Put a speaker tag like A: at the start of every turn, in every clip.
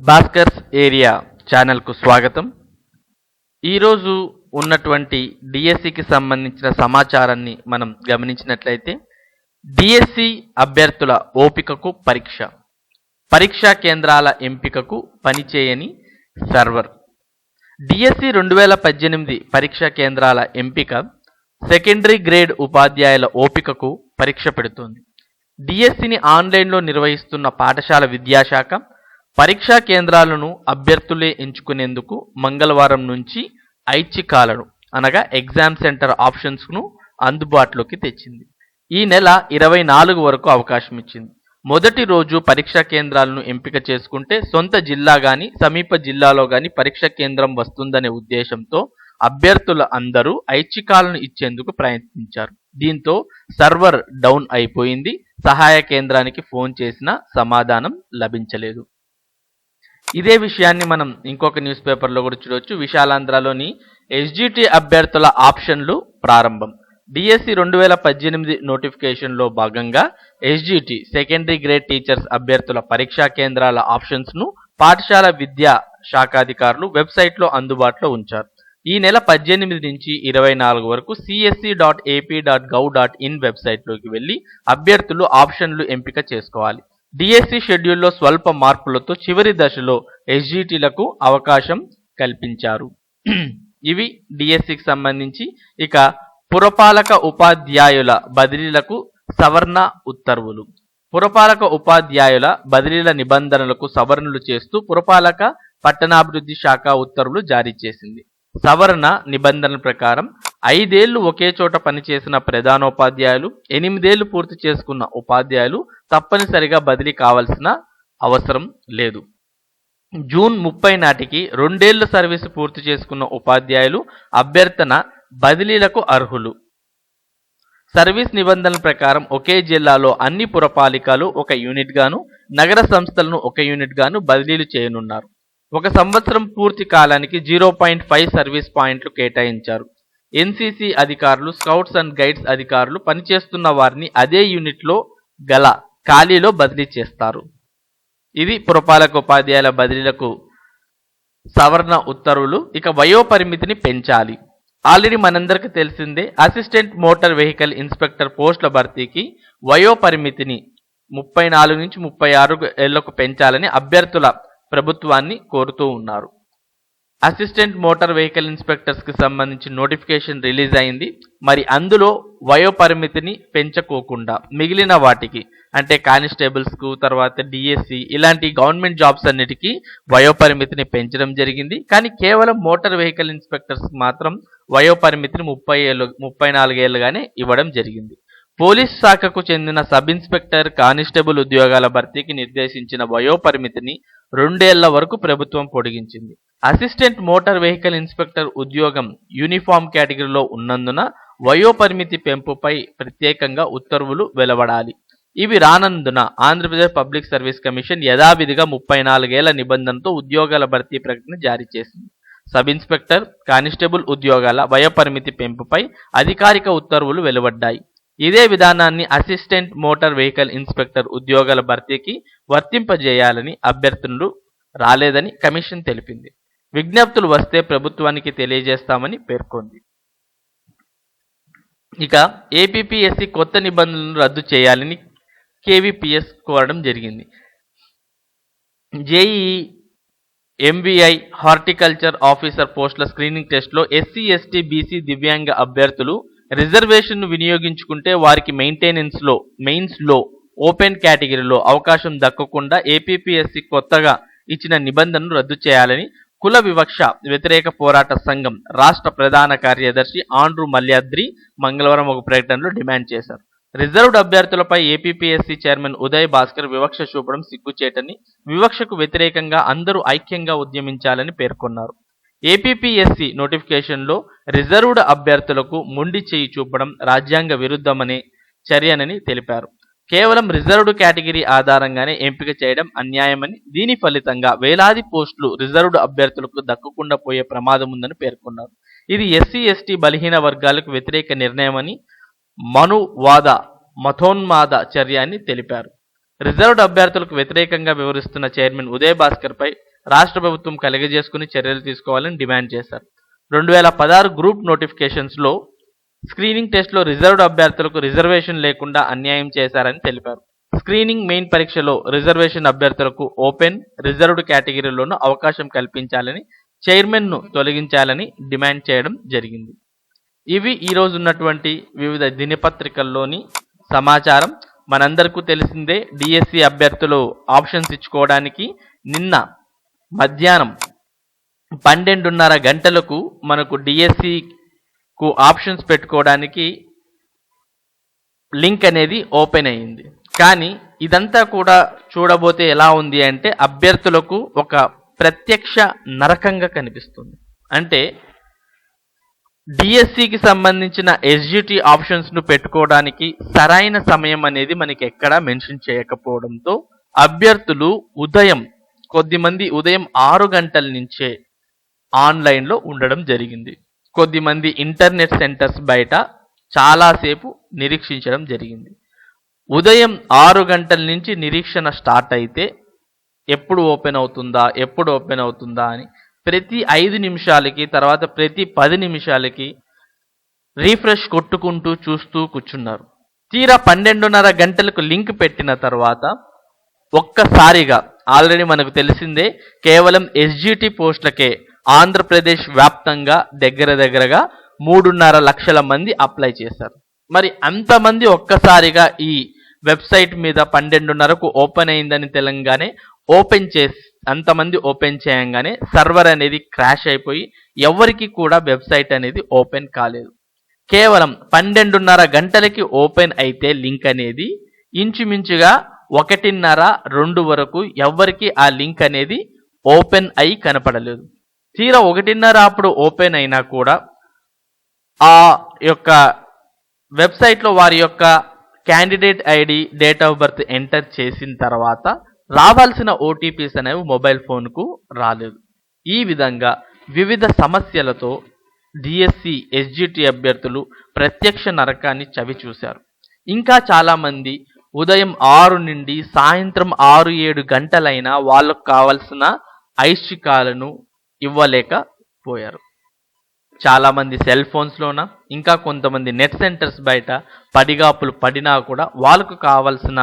A: Bhaskar's area ఛానల్కు స్వాగతం. ఈరోజు ఉన్నటువంటి డిఎస్సికి సంబంధించిన సమాచారాన్ని మనం గమనించినట్లయితే డిఎస్సి అభ్యర్థుల ఓపికకు పరీక్ష పరీక్షా కేంద్రాల ఎంపికకు పనిచేయని సర్వర్. డిఎస్సి రెండు వేల పద్దెనిమిది పరీక్షా కేంద్రాల ఎంపిక సెకండరీ గ్రేడ్ ఉపాధ్యాయుల ఓపికకు పరీక్ష పెడుతుంది. డిఎస్సిని ఆన్లైన్లో నిర్వహిస్తున్న పాఠశాల విద్యాశాఖ పరీక్షా కేంద్రాలను అభ్యర్థులే ఎంచుకునేందుకు మంగళవారం నుంచి ఐచ్ఛికాలను అనగా ఎగ్జామ్ సెంటర్ ఆప్షన్స్ను అందుబాటులోకి తెచ్చింది. ఈ నెల ఇరవై నాలుగు వరకు అవకాశం ఇచ్చింది. మొదటి రోజు పరీక్షా కేంద్రాలను ఎంపిక చేసుకుంటే సొంత జిల్లా గాని సమీప జిల్లాలో గాని పరీక్ష కేంద్రం వస్తుందనే ఉద్దేశంతో అభ్యర్థుల అందరూ ఐచ్ఛికాలను ఇచ్చేందుకు ప్రయత్నించారు. దీంతో సర్వర్ డౌన్ అయిపోయింది. సహాయ కేంద్రానికి ఫోన్ చేసినా సమాధానం లభించలేదు. ఇదే విషయాన్ని మనం ఇంకొక న్యూస్ పేపర్లో కూడా చూడవచ్చు విశాలాంధ్రలోని ఎస్జిటి అభ్యర్థుల ఆప్షన్లు ప్రారంభం. డిఎస్సి రెండు వేల పద్దెనిమిది నోటిఫికేషన్లో భాగంగా ఎస్జిటి సెకండరీ గ్రేడ్ టీచర్స్ అభ్యర్థుల పరీక్షా కేంద్రాల ఆప్షన్స్ను పాఠశాల విద్యా శాఖాధికారులు వెబ్సైట్లో అందుబాటులో ఉంచారు. ఈ నెల పద్దెనిమిది నుంచి ఇరవై నాలుగు వరకు CSC dot AP dot gov dot in వెబ్సైట్లోకి వెళ్ళి అభ్యర్థులు ఆప్షన్లు ఎంపిక చేసుకోవాలి. డిఎస్సి షెడ్యూల్లో స్వల్ప మార్పులతో చివరి దశలో ఎస్జిటిలకు అవకాశం కల్పించారు. ఇవి డిఎస్సికి సంబంధించి ఇక పురపాలక ఉపాధ్యాయుల బదిలీలకు సవర్ణ ఉత్తర్వులు. పురపాలక ఉపాధ్యాయుల బదిలీల నిబంధనలకు సవరణలు చేస్తూ పురపాలక పట్టణాభివృద్ధి శాఖ ఉత్తర్వులు జారీ చేసింది. సవరణ నిబంధనల ప్రకారం ఐదేళ్ళు ఒకే చోట పనిచేసిన ప్రధానోపాధ్యాయులు ఎనిమిదేళ్ళు పూర్తి చేసుకున్న ఉపాధ్యాయులు తప్పనిసరిగా బదిలీ కావాల్సిన అవసరం లేదు. జూన్ ముప్పై నాటికి రెండేళ్ళ సర్వీసు పూర్తి చేసుకున్న ఉపాధ్యాయులు అభ్యర్థన బదిలీలకు అర్హులు. సర్వీస్ నిబంధనల ప్రకారం ఒకే జిల్లాలో అన్ని పురపాలికలు ఒక యూనిట్ గాను నగర సంస్థలను ఒక యూనిట్ గాను బదిలీలు చేయనున్నారు. ఒక సంవత్సరం పూర్తి కాలానికి జీరో పాయింట్ ఫైవ్ సర్వీస్ పాయింట్లు కేటాయించారు. ఎన్సీసీ అధికారులు స్కౌట్స్ అండ్ గైడ్స్ అధికారులు పనిచేస్తున్న వారిని అదే యూనిట్లో గల ఖాళీలో బదిలీ చేస్తారు. ఇది పురపాలక ఉపాధ్యాయుల బదిలీలకు సవరణ ఉత్తర్వులు. ఇక వయో పరిమితిని పెంచాలి. ఆల్రెడీ మనందరికీ తెలిసిందే అసిస్టెంట్ మోటార్ వెహికల్ ఇన్స్పెక్టర్ పోస్టుల భర్తీకి వయో పరిమితిని ముప్పై నాలుగు నుంచి ముప్పై ఆరు ఏళ్ళకు పెంచాలని అభ్యర్థుల ప్రభుత్వాన్ని కోరుతూ ఉన్నారు. అసిస్టెంట్ మోటార్ వెహికల్ ఇన్స్పెక్టర్స్కి సంబంధించి నోటిఫికేషన్ రిలీజ్ అయింది. మరి అందులో వయో పరిమితిని పెంచకోకుండా మిగిలిన వాటికి అంటే కానిస్టేబుల్స్కు తర్వాత డిఎస్సి ఇలాంటి గవర్నమెంట్ జాబ్స్ అన్నిటికీ వయో పరిమితిని పెంచడం జరిగింది. కానీ కేవలం మోటార్ వెహికల్ ఇన్స్పెక్టర్స్ మాత్రం వయో పరిమితిని ముప్పై ఏళ్ళు ముప్పై నాలుగేళ్ళుగానే ఇవ్వడం జరిగింది. పోలీస్ శాఖకు చెందిన సబ్ ఇన్స్పెక్టర్ కానిస్టేబుల్ ఉద్యోగాల భర్తీకి నిర్దేశించిన వయోపరిమితిని రెండేళ్ళ వరకు ప్రభుత్వం పొడిగించింది. అసిస్టెంట్ మోటార్ వెహికల్ ఇన్స్పెక్టర్ ఉద్యోగం యూనిఫామ్ కేటగిరీలో ఉన్నందున వయోపరిమితి పెంపుపై ప్రత్యేకంగా ఉత్తర్వులు వెలువడాలి. ఇవి రానందున ఆంధ్రప్రదేశ్ పబ్లిక్ సర్వీస్ కమిషన్ యథావిధిగా ముప్పై నాలుగేళ్ళ నిబంధనతో ఉద్యోగాల భర్తీ ప్రకటన జారీ చేసింది. సబ్ ఇన్స్పెక్టర్ కానిస్టేబుల్ ఉద్యోగాల వయోపరిమితి పెంపుపై అధికారిక ఉత్తర్వులు వెలువడ్డాయి. ఇదే విధానాన్ని అసిస్టెంట్ మోటార్ వెహికల్ ఇన్స్పెక్టర్ ఉద్యోగాల భర్తీకి వర్తింపజేయాలని అభ్యర్థులు రాలేదని కమిషన్ తెలిపింది. విజ్ఞప్తులు వస్తే ప్రభుత్వానికి తెలియజేస్తామని పేర్కొంది. ఇక ఏపీపీఎస్సీ కొత్త నిబంధనలను రద్దు చేయాలని కేవీపీఎస్ కోరడం జరిగింది. జేఈఈ ఎంబీఐ హార్టికల్చర్ ఆఫీసర్ పోస్టుల స్క్రీనింగ్ టెస్ట్లో ఎస్సీ ఎస్టీ బీసీ దివ్యాంగ అభ్యర్థులు రిజర్వేషన్ను వినియోగించుకుంటే వారికి మెయింటెనెన్స్లో మెయిన్స్లో ఓపెన్ కేటగిరీలో అవకాశం దక్కకుండా ఏపీపీఎస్సీ కొత్తగా ఇచ్చిన నిబంధనను రద్దు చేయాలని కుల వివక్ష వ్యతిరేక పోరాట సంఘం రాష్ట్ర ప్రధాన కార్యదర్శి ఆండ్రూ మల్యాద్రి మంగళవారం ఒక ప్రకటనలో డిమాండ్ చేశారు. రిజర్వ్డ్ అభ్యర్థులపై ఏపీపీఎస్సీ చైర్మన్ ఉదయ్ భాస్కర్ వివక్ష చూపడం సిగ్గుచేటని వివక్షకు వ్యతిరేకంగా అందరూ ఐక్యంగా ఉద్యమించాలని పేర్కొన్నారు. ఏపీపీఎస్సీ నోటిఫికేషన్లో రిజర్వ్డ్ అభ్యర్థులకు మొండి చేయి చూపడం రాజ్యాంగ విరుద్ధమనే చర్యనని తెలిపారు. కేవలం రిజర్వ్డ్ కేటగిరీ ఆధారంగానే ఎంపిక చేయడం అన్యాయమని దీని ఫలితంగా వేలాది పోస్టులు రిజర్వ్డ్ అభ్యర్థులకు దక్కకుండా పోయే ప్రమాదం ఉందని పేర్కొన్నారు. ఇది ఎస్సీ ఎస్టీ బలహీన వర్గాలకు వ్యతిరేక నిర్ణయమని మనువాద మథోన్మాద చర్య అని తెలిపారు. రిజర్వ్డ్ అభ్యర్థులకు వ్యతిరేకంగా వివరిస్తున్న చైర్మన్ ఉదయ్ భాస్కర్ పై రాష్ట్ర ప్రభుత్వం కలిగజేసుకుని చర్యలు తీసుకోవాలని డిమాండ్ చేశారు. రెండు వేల పదహారు గ్రూప్ నోటిఫికేషన్స్లో స్క్రీనింగ్ టెస్ట్లో రిజర్వ్డ్ అభ్యర్థులకు రిజర్వేషన్ లేకుండా అన్యాయం చేశారని తెలిపారు. స్క్రీనింగ్ మెయిన్ పరీక్షలో రిజర్వేషన్ అభ్యర్థులకు ఓపెన్ రిజర్వ్డ్ కేటగిరీలోనూ అవకాశం కల్పించాలని చైర్మన్ను తొలగించాలని డిమాండ్ చేయడం జరిగింది. ఇవి ఈ ఉన్నటువంటి వివిధ దినపత్రికల్లోని సమాచారం. మనందరికీ తెలిసిందే డిఎస్సి అభ్యర్థులు ఆప్షన్స్ ఇచ్చుకోవడానికి నిన్న మధ్యాహ్నం పన్నెండున్నర గంటలకు మనకు డిఎస్సికు ఆప్షన్స్ పెట్టుకోవడానికి లింక్ అనేది ఓపెన్ అయ్యింది. కానీ ఇదంతా కూడా చూడబోతే ఎలా ఉంది అంటే అభ్యర్థులకు ఒక ప్రత్యక్ష నరకంగా కనిపిస్తుంది. అంటే డిఎస్సికి సంబంధించిన ఎస్జిటి ఆప్షన్స్ను పెట్టుకోవడానికి సరైన సమయం అనేది మనకి ఎక్కడా మెన్షన్ చేయకపోవడంతో అభ్యర్థులు ఉదయం కొద్దిమంది ఉదయం ఆరు గంటల నుంచే ఆన్లైన్లో ఉండడం జరిగింది. కొద్దిమంది ఇంటర్నెట్ సెంటర్స్ బయట చాలాసేపు నిరీక్షించడం జరిగింది. ఉదయం ఆరు గంటల నుంచి నిరీక్షణ స్టార్ట్ అయితే ఎప్పుడు ఓపెన్ అవుతుందా ఎప్పుడు ఓపెన్ అవుతుందా అని ప్రతి ఐదు నిమిషాలకి తర్వాత ప్రతి పది నిమిషాలకి రీఫ్రెష్ కొట్టుకుంటూ చూస్తూ కూర్చున్నారు. తీరా పన్నెండున్నర గంటలకు లింక్ పెట్టిన తర్వాత ఒక్కసారిగా ఆల్రెడీ మనకు తెలిసిందే కేవలం ఎస్జిటి పోస్టులకే ఆంధ్రప్రదేశ్ వ్యాప్తంగా దగ్గర దగ్గరగా మూడున్నర లక్షల మంది అప్లై చేశారు. మరి అంతమంది ఒక్కసారిగా ఈ వెబ్సైట్ మీద పన్నెండున్నరకు ఓపెన్ అయిందని తెలంగానే ఓపెన్ చేసి అంతమంది ఓపెన్ చేయంగానే సర్వర్ అనేది క్రాష్ అయిపోయి ఎవరికి కూడా వెబ్సైట్ అనేది ఓపెన్ కాలేదు. కేవలం పన్నెండున్నర గంటలకి ఓపెన్ అయితే లింక్ అనేది ఇంచుమించుగా ఒకటిన్నర రెండు వరకు ఎవ్వరికి ఆ లింక్ అనేది ఓపెన్ అయి కనపడలేదు. తీరా ఒకటిన్నర అప్పుడు ఓపెన్ అయినా కూడా ఆ యొక్క వెబ్సైట్లో వారి యొక్క candidate ID date of birth enter చేసిన తర్వాత రావాల్సిన ఓటీపీస్ అనేవి మొబైల్ ఫోన్కు రాలేదు. ఈ విధంగా వివిధ సమస్యలతో డిఎస్సి ఎస్జిటి అభ్యర్థులు ప్రత్యక్ష నరకాన్ని చవి చూశారు ఇంకా చాలామంది ఉదయం ఆరు నుండి సాయంత్రం ఆరు ఏడు గంటలైనా వాళ్ళకు కావలసిన ఐష్టికాలను ఇవ్వలేకపోయారు చాలామంది సెల్ ఫోన్స్లోన ఇంకా కొంతమంది నెట్ సెంటర్స్ బయట పడిగాపులు పడినా కూడా వాళ్ళకు కావాల్సిన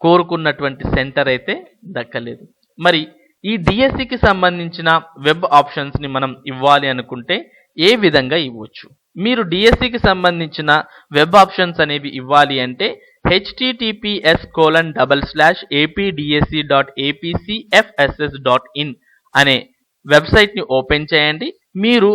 A: కోరుకున్నటువంటి సెంటర్ అయితే దక్కలేదు. మరి ఈ డిఎస్సికి సంబంధించిన వెబ్ ఆప్షన్స్ని మనం ఇవ్వాలి అనుకుంటే ఏ విధంగా ఇవ్వచ్చు? మీరు డిఎస్సికి సంబంధించిన వెబ్ ఆప్షన్స్ అనేవి ఇవ్వాలి అంటే HTTPS colon double slash APDSC dot APCFSS dot in అనే వెబ్సైట్ని ఓపెన్ చేయండి. మీరు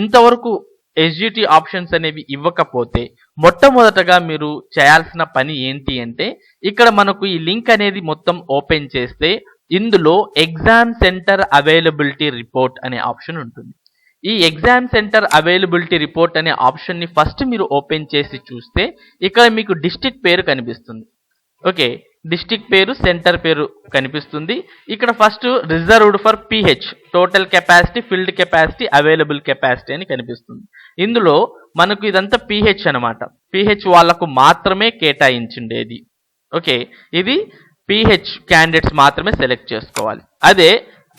A: ఇంతవరకు ఎస్జిటి ఆప్షన్స్ అనేవి ఇవ్వకపోతే మొట్టమొదటగా మీరు చేయాల్సిన పని ఏంటి అంటే ఇక్కడ మనకు ఈ లింక్ అనేది మొత్తం ఓపెన్ చేస్తే ఇందులో ఎగ్జామ్ సెంటర్ అవైలబిలిటీ రిపోర్ట్ అనే ఆప్షన్ ఉంటుంది. ఈ ఎగ్జామ్ సెంటర్ అవైలబిలిటీ రిపోర్ట్ అనే ఆప్షన్ని ఫస్ట్ మీరు ఓపెన్ చేసి చూస్తే ఇక్కడ మీకు డిస్టిక్ పేరు కనిపిస్తుంది. ఓకే డిస్టిక్ పేరు సెంటర్ పేరు కనిపిస్తుంది. ఇక్కడ first reserved for PH total capacity filled capacity available capacity అని కనిపిస్తుంది. ఇందులో మనకు ఇదంతా పిహెచ్ అనమాట పిహెచ్ వాళ్ళకు మాత్రమే కేటాయించిండేది. ఓకే ఇది పిహెచ్ క్యాండిడేట్స్ మాత్రమే సెలెక్ట్ చేసుకోవాలి. అదే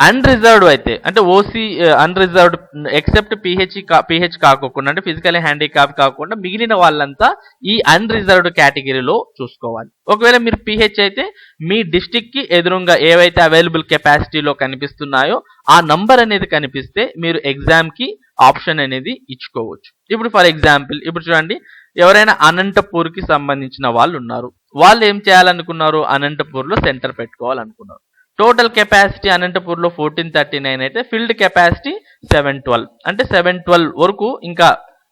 A: అన్రిజర్వ్డ్ అయితే అంటే OC unreserved except PH PH కాకోకుండా అంటే ఫిజికల్ హ్యాండిక్యాప్ కాకుండా మిగిలిన వాళ్ళంతా ఈ అన్రిజర్వ్డ్ కేటగిరీలో చూసుకోవాలి. ఒకవేళ మీరు పిహెచ్ అయితే మీ డిస్టిక్కి ఎదురుగా ఏవైతే అవైలబుల్ కెపాసిటీలో కనిపిస్తున్నాయో ఆ నంబర్ అనేది కనిపిస్తే మీరు ఎగ్జామ్కి ఆప్షన్ అనేది ఇచ్చుకోవచ్చు. ఇప్పుడు ఫర్ ఎగ్జాంపుల్ ఇప్పుడు చూడండి ఎవరైనా అనంతపూర్కి సంబంధించిన వాళ్ళు ఉన్నారు వాళ్ళు ఏం చేయాలనుకున్నారు? అనంతపూర్లో సెంటర్ పెట్టుకోవాలనుకున్నారు. టోటల్ కెపాసిటీ అనంతపూర్లో ఫోర్టీన్ థర్టీ నైన్ అయితే ఫిల్డ్ కెపాసిటీ సెవెన్ ట్వెల్వ్ అంటే సెవెన్ ట్వెల్వ్ వరకు ఇంకా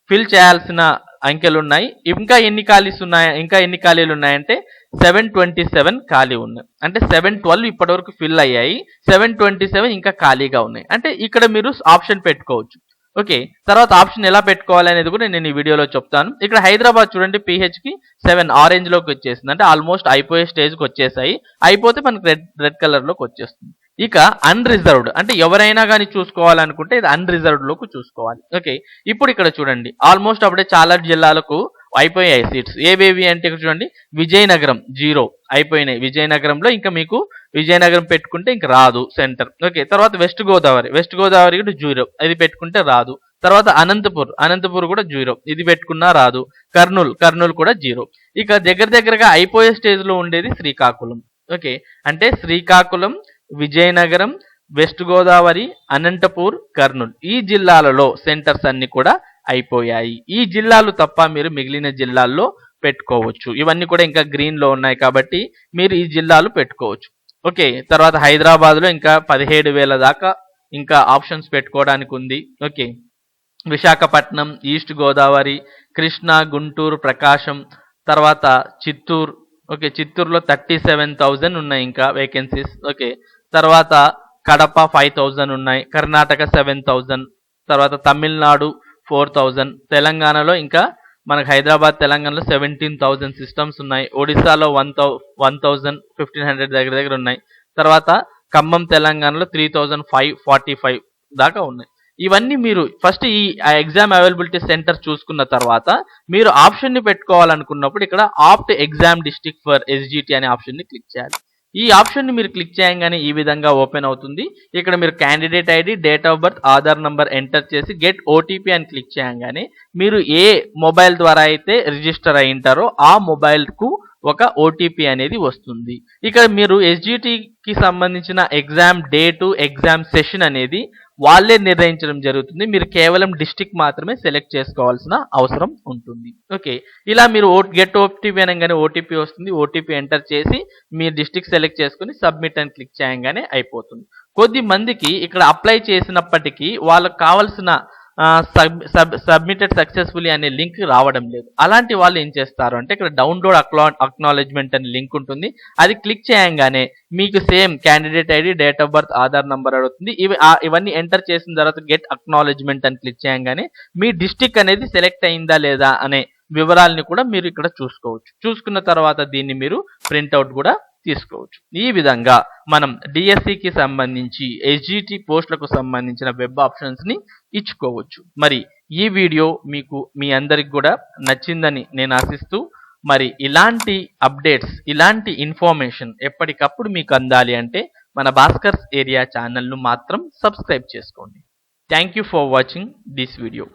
A: ఫిల్ చేయాల్సిన అంకెలు ఉన్నాయి ఇంకా ఎన్ని ఖాళీస్ ఉన్నాయి? ఇంకా ఎన్ని ఖాళీలు ఉన్నాయంటే సెవెన్ ట్వంటీ సెవెన్ ఖాళీ ఉన్నాయి. అంటే సెవెన్ ట్వెల్వ్ ఇప్పటివరకు ఫిల్ అయ్యాయి. సెవెన్ ట్వంటీ సెవెన్ ఇంకా ఖాళీగా ఉన్నాయి. అంటే ఇక్కడ మీరు ఆప్షన్ పెట్టుకోవచ్చు. ఓకే తర్వాత ఆప్షన్ ఎలా పెట్టుకోవాలి అనేది కూడా నేను ఈ వీడియోలో చెప్తాను. ఇక్కడ హైదరాబాద్ చూడండి పిహెచ్కి సెవెన్ ఆరెంజ్లోకి వచ్చేసింది. అంటే ఆల్మోస్ట్ అయిపోయే స్టేజ్కి వచ్చేసాయి. అయిపోతే మనకి రెడ్ రెడ్ కలర్లోకి వచ్చేస్తుంది. ఇక అన్రిజర్వ్డ్ అంటే ఎవరైనా కానీ చూసుకోవాలనుకుంటే ఇది అన్రిజర్వ్డ్లోకి చూసుకోవాలి. ఓకే ఇప్పుడు ఇక్కడ చూడండి. ఆల్మోస్ట్ అప్పుడే చాలా జిల్లాలకు అయిపోయాయి సీట్స్ ఏవేవి అంటే ఇక్కడ చూడండి విజయనగరం జీరో అయిపోయినాయి. విజయనగరంలో ఇంకా మీకు విజయనగరం పెట్టుకుంటే ఇంకా రాదు సెంటర్ ఓకే తర్వాత వెస్ట్ గోదావరి వెస్ట్ గోదావరి కూడా జీరో. ఇది పెట్టుకుంటే రాదు. తర్వాత అనంతపూర్ అనంతపూర్ కూడా జీరో. ఇది పెట్టుకున్నా రాదు. కర్నూలు కర్నూలు కూడా జీరో. ఇక దగ్గర దగ్గరగా అయిపోయే స్టేజ్లో ఉండేది శ్రీకాకుళం. ఓకే అంటే శ్రీకాకుళం విజయనగరం వెస్ట్ గోదావరి అనంతపూర్ కర్నూలు ఈ జిల్లాలలో సెంటర్స్ అన్ని కూడా అయిపోయాయి. ఈ జిల్లాలు తప్ప మీరు మిగిలిన జిల్లాల్లో పెట్టుకోవచ్చు. ఇవన్నీ కూడా ఇంకా గ్రీన్లో ఉన్నాయి కాబట్టి మీరు ఈ జిల్లాలు పెట్టుకోవచ్చు. ఓకే తర్వాత హైదరాబాద్లో ఇంకా పదిహేడు వేల దాకా ఇంకా ఆప్షన్స్ పెట్టుకోవడానికి ఉంది. ఓకే విశాఖపట్నం ఈస్ట్ గోదావరి కృష్ణా గుంటూరు ప్రకాశం తర్వాత చిత్తూరు. ఓకే చిత్తూరులో థర్టీ సెవెన్ థౌజండ్ ఉన్నాయి ఇంకా వేకెన్సీస్ ఓకే తర్వాత కడప ఫైవ్ థౌజండ్ ఉన్నాయి. Karnataka seven thousand. తర్వాత తమిళనాడు ఫోర్ థౌజండ్. తెలంగాణలో ఇంకా మనకు హైదరాబాద్ తెలంగాణలో సెవెంటీన్ థౌజండ్ సిస్టమ్స్ ఉన్నాయి. ఒడిశాలో one thou one thousand fifteen hundred దగ్గర దగ్గర ఉన్నాయి. తర్వాత ఖమ్మం తెలంగాణలో three thousand five forty five దాకా ఉన్నాయి. ఇవన్నీ మీరు ఫస్ట్ ఈ ఎగ్జామ్ అవైలబిలిటీ సెంటర్ చూసుకున్న తర్వాత మీరు ఆప్షన్ని పెట్టుకోవాలనుకున్నప్పుడు ఇక్కడ opt exam district for SGT అనే ఆప్షన్ని క్లిక్ చేయాలి. ఈ ఆప్షన్ని మీరు క్లిక్ చేయగానే ఈ విధంగా ఓపెన్ అవుతుంది. ఇక్కడ మీరు candidate ID date of birth Aadhaar number enter చేసి గెట్ ఓటీపీ అని క్లిక్ చేయగానే మీరు ఏ మొబైల్ ద్వారా అయితే రిజిస్టర్ అయి ఉంటారో ఆ మొబైల్కు ఒక ఓటీపీ అనేది వస్తుంది. ఇక్కడ మీరు ఎస్జిటికి సంబంధించిన ఎగ్జామ్ డేటు ఎగ్జామ్ సెషన్ అనేది వాళ్ళే నిర్ణయించడం జరుగుతుంది. మీరు కేవలం డిస్టిక్ మాత్రమే సెలెక్ట్ చేసుకోవాల్సిన అవసరం ఉంటుంది. ఓకే. ఇలా మీరు గెట్ ఓటీపీ అనగానే ఓటీపీ వస్తుంది. ఓటీపీ ఎంటర్ చేసి మీ డిస్టిక్ సెలెక్ట్ చేసుకుని సబ్మిట్ అని క్లిక్ చేయగానే అయిపోతుంది. కొద్ది మందికి ఇక్కడ అప్లై చేసినప్పటికీ వాళ్ళకు కావాల్సిన సబ్మిటెడ్ సక్సెస్ఫుల్లీ అనే లింక్ రావడం లేదు. అలాంటి వాళ్ళు ఏం చేస్తారు అంటే ఇక్కడ డౌన్లోడ్ అక్లా అక్నాలెడ్జ్మెంట్ అనే లింక్ ఉంటుంది. అది క్లిక్ చేయంగానే మీకు same candidate ID date of birth Aadhaar number అడుగుతుంది. ఇవి ఇవన్నీ ఎంటర్ చేసిన తర్వాత గెట్ అక్నాలెడ్జ్మెంట్ అని క్లిక్ చేయంగానే మీ డిస్టిక్ అనేది సెలెక్ట్ అయిందా లేదా అనే వివరాలని కూడా మీరు ఇక్కడ చూసుకోవచ్చు. చూసుకున్న తర్వాత దీన్ని మీరు ప్రింట్అవుట్ కూడా తీసుకోవచ్చు. ఈ విధంగా మనం డిఎస్సికి సంబంధించి ఎస్జిటి పోస్టులకు సంబంధించిన వెబ్ ఆప్షన్స్ని ఇచ్చుకోవచ్చు. మరి ఈ వీడియో మీకు మీ అందరికి కూడా నచ్చిందని నేను ఆశిస్తూ మరి ఇలాంటి అప్డేట్స్ ఇలాంటి ఇన్ఫర్మేషన్ ఎప్పటికప్పుడు మీకు అందాలి అంటే మన భాస్కర్స్ ఏరియా ఛానల్ను మాత్రం సబ్స్క్రైబ్ చేసుకోండి. Thank you for watching this video